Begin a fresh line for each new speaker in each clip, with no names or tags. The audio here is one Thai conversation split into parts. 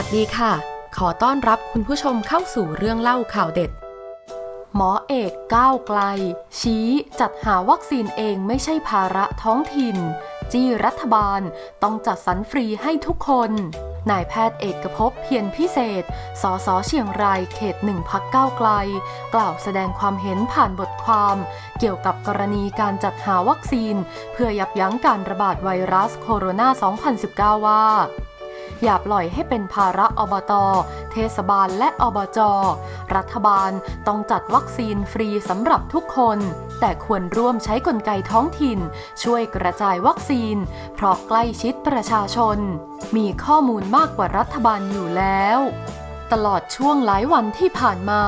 วัสดีค่ะ ขอต้อนรับคุณผู้ชมเข้าสู่เรื่องเล่าข่าวเด็ด หมอเอกก้าวไกล ชี้จัดหาวัคซีนเองไม่ใช่ภาระท้องถิ่น จี้รัฐบาลต้องจัดสรรฟรีให้ทุกคน นายแพทย์เอกภพเพียรพิเศษ สสเชียงรายเขตหนึ่งพักก้าวไกล กล่าวแสดงความเห็นผ่านบทความ เกี่ยวกับกรณีการจัดหาวัคซีน เพื่อยับยั้งการระบาดไวรัสโคโรนา 2019 ว่า อย่าปล่อยให้เป็นภาระอบต เทศบาลและอบจ รัฐบาลต้องจัดวัคซีนฟรีสำหรับทุกคน แต่ควรร่วมใช้กลไกท้องถิ่น ช่วยกระจายวัคซีน เพราะใกล้ชิดประชาชน มีข้อมูลมากกว่ารัฐบาลอยู่แล้ว ตลอดช่วงหลายวันที่ผ่านมา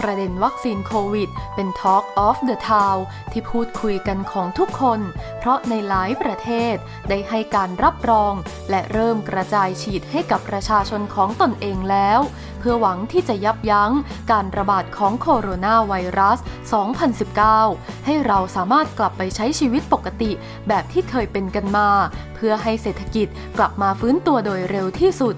ประเด็นวัคซีนโควิด เป็น Talk of the Town ที่พูดคุยกันของทุกคน เพราะในหลายประเทศได้ให้การรับรอง และเริ่มกระจายฉีดให้กับประชาชนของตนเองแล้ว พื่อหวังที่จะยับยั้งการระบาดของโคโรนาไวรัส 2019 ให้เราสามารถกลับไปใช้ชีวิตปกติแบบที่เคยเป็นกันมา เพื่อให้เศรษฐกิจกลับมาฟื้นตัวโดยเร็วที่สุด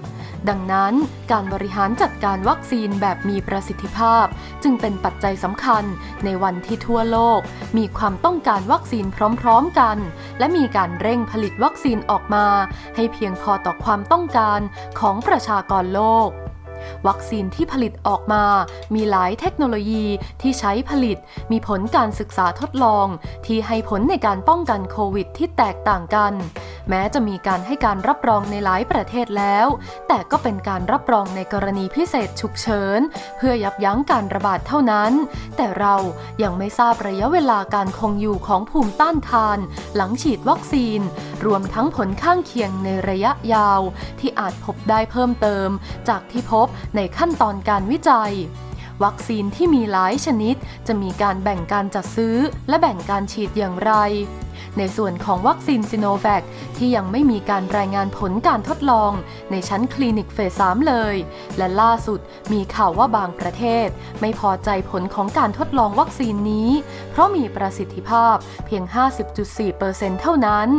ดังนั้นการบริหารจัดการวัคซีนแบบมีประสิทธิภาพ จึงเป็นปัจจัยสำคัญในวันที่ทั่วโลก มีความต้องการวัคซีนพร้อมๆกัน และมีการเร่งผลิตวัคซีนออกมา ให้เพียงพอต่อความต้องการของประชากรโลก วัคซีนที่ผลิตออกมา มีหลายเทคโนโลยีที่ใช้ผลิต มีผลการศึกษาทดลอง ที่ให้ผลในการป้องกันโควิดที่แตกต่างกัน แม้จะมีการให้การรับรองในหลายประเทศแล้ว แต่ก็เป็นการรับรองในกรณีพิเศษฉุกเฉิน เพื่อยับยั้งการระบาดเท่านั้น แต่เรายังไม่ทราบระยะเวลาการคงอยู่ของภูมิต้านทาน หลังฉีดวัคซีน รวมทั้งผลข้างเคียงในระยะยาว ที่อาจพบได้เพิ่มเติม จากที่พบในขั้นตอนการวิจัย วัคซีนที่มีหลายชนิด จะมีการแบ่งการจัดซื้อ และแบ่งการฉีดอย่างไร ในส่วนของวัคซีนซิโนแวคที่ยังไม่มีการรายงานผลการทดลอง ในชั้นคลินิกเฟส 3 เลย และล่าสุดมีข่าวว่าบางประเทศ ไม่พอใจผลของการทดลองวัคซีนนี้ เพราะมีประสิทธิภาพเพียง 50.4%เท่านั้น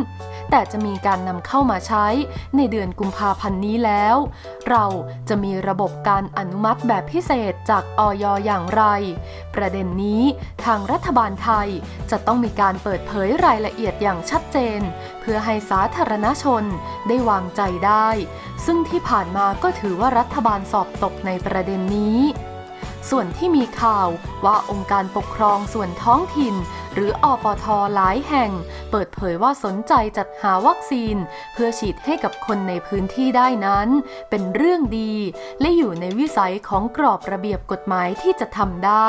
แต่จะมีการนำเข้ามาใช้ในเดือนกุมภาพันธ์นี้แล้ว เราจะมีระบบการอนุมัติแบบพิเศษจากออยอย่างไร ประเด็นนี้ทางรัฐบาลไทยจะต้องมีการเปิดเผยรายละเอียดอย่างชัดเจน เพื่อให้สาธารณชนได้วางใจได้ ซึ่งที่ผ่านมาก็ถือว่ารัฐบาลสอบตกในประเด็นนี้ ส่วนที่มีข่าวว่าองค์การปกครองส่วนท้องถิ่น หรืออปทหลายแห่ง เปิดเผยว่าสนใจจัดหาวัคซีน เพื่อฉีดให้กับคนในพื้นที่ได้นั้น เป็นเรื่องดี และอยู่ในวิสัยของกรอบระเบียบกฎหมายที่จะทำได้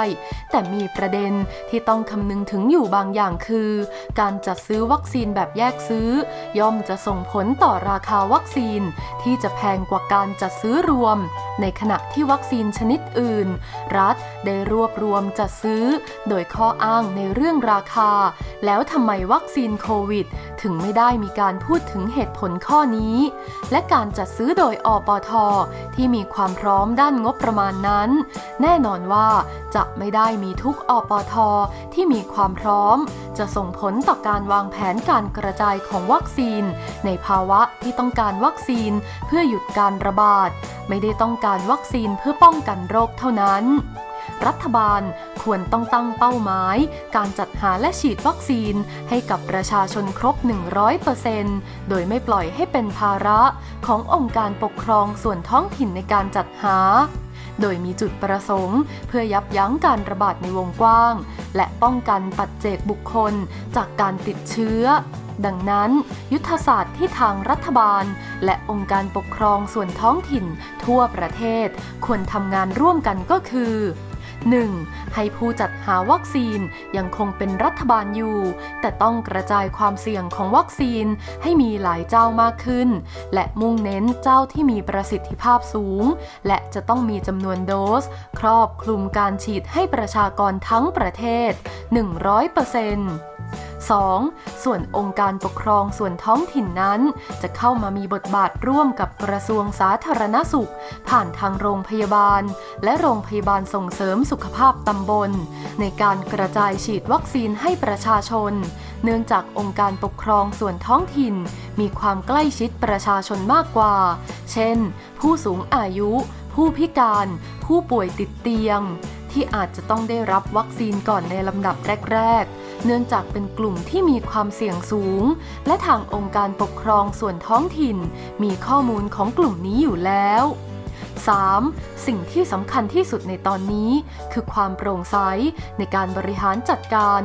แต่มีประเด็นที่ต้องคำนึงถึงอยู่บางอย่างคือ การจัดซื้อวัคซีนแบบแยกซื้อ ย่อมจะส่งผลต่อราคาวัคซีน ที่จะแพงกว่าการจัดซื้อรวม ในขณะที่วัคซีนชนิดอื่นรัฐได้รวบรวมจัดซื้อ โดยข้ออ้างในเรื่องราคา แล้วทำไมวัคซีนโควิด ถึงไม่ได้มีการพูดถึงเหตุผลข้อนี้ และการจัดซื้อโดยอปท ที่มีความพร้อมด้านงบประมาณนั้น แน่นอนว่าจะไม่ได้มีทุกอปท ที่มีความพร้อม จะส่งผลต่อการวางแผนการกระจายของวัคซีน ในภาวะที่ต้องการวัคซีนเพื่อหยุดการระบาด ไม่ได้ต้องการวัคซีนเพื่อป้องกันโรคเท่านั้น รัฐบาล ควรต้องตั้งเป้าหมาย การจัดหาและฉีดวัคซีน ให้กับประชาชนครบ 100%โดยไม่ปล่อยให้เป็นภาระขององค์การปกครองส่วนท้องถิ่นในการจัดหา โดยมีจุดประสงค์ เพื่อยับยั้งการระบาดในวงกว้าง และป้องกันปัจเจกบุคคล จากการติดเชื้อดังนั้น ยุทธศาสตร์ที่ทางรัฐบาล และองค์การปกครองส่วนท้องถิ่น ทั่วประเทศ ควรทำงานร่วมกันก็คือ 1. ให้ผู้จัดหาวัคซีนยังคงเป็นรัฐบาลอยู่ แต่ต้องกระจายความเสี่ยงของวัคซีนให้มีหลายเจ้ามากขึ้น และมุ่งเน้นเจ้าที่มีประสิทธิภาพสูง และจะต้องมีจำนวนโดส ครอบคลุมการฉีดให้ประชากรทั้งประเทศ 100% 2. ส่วนองค์การปกครองส่วนท้องถิ่นนั้น จะเข้ามามีบทบาทร่วมกับกระทรวงสาธารณสุข ผ่านทางโรงพยาบาล และโรงพยาบาลส่งเสริมสุขภาพตำบล ในการกระจายฉีดวัคซีนให้ประชาชน เนื่องจากองค์การปกครองส่วนท้องถิ่น มีความใกล้ชิดประชาชนมากกว่า เช่น ผู้สูงอายุ ผู้พิการ ผู้ป่วยติดเตียง ที่อาจจะต้องได้รับวัคซีนก่อนในลำดับแรก ๆ เนื่องจากเป็นกลุ่มที่มีความเสี่ยงสูง และทางองค์การปกครองส่วนท้องถิ่น มีข้อมูลของกลุ่มนี้อยู่แล้ว 3. สิ่งที่สำคัญที่สุดในตอนนี้ คือความโปร่งใสในการบริหารจัดการ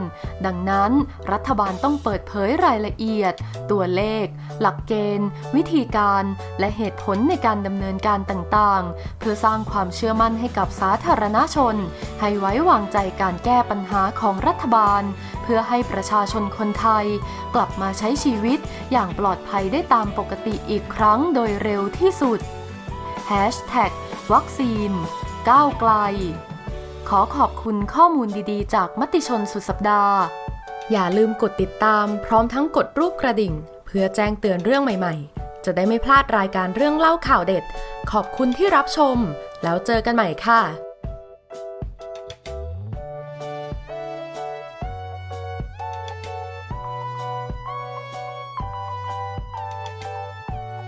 ดังนั้นรัฐบาลต้องเปิดเผยรายละเอียด ตัวเลข หลักเกณฑ์ วิธีการ และเหตุผลในการดำเนินการต่างๆ เพื่อสร้างความเชื่อมั่นให้กับสาธารณชน ให้ไว้วางใจการแก้ปัญหาของรัฐบาล พื่อให้ประชาชนคนไทย กลับมาใช้ชีวิตอย่างปลอดภัยได้ตามปกติอีกครั้งโดยเร็วที่สุด Hashtag วัคซีนก้าวไกล ขอขอบคุณข้อมูลดีๆ จากมติชนสุดสัปดาห์ อย่าลืมกดติดตามพร้อมทั้งกดรูปกระดิ่ง เพื่อแจ้งเตือนเรื่องใหม่ๆ จะได้ไม่พลาดรายการเรื่องเล่าข่าวเด็ด ขอบคุณที่รับชม แล้วเจอกันใหม่ค่ะ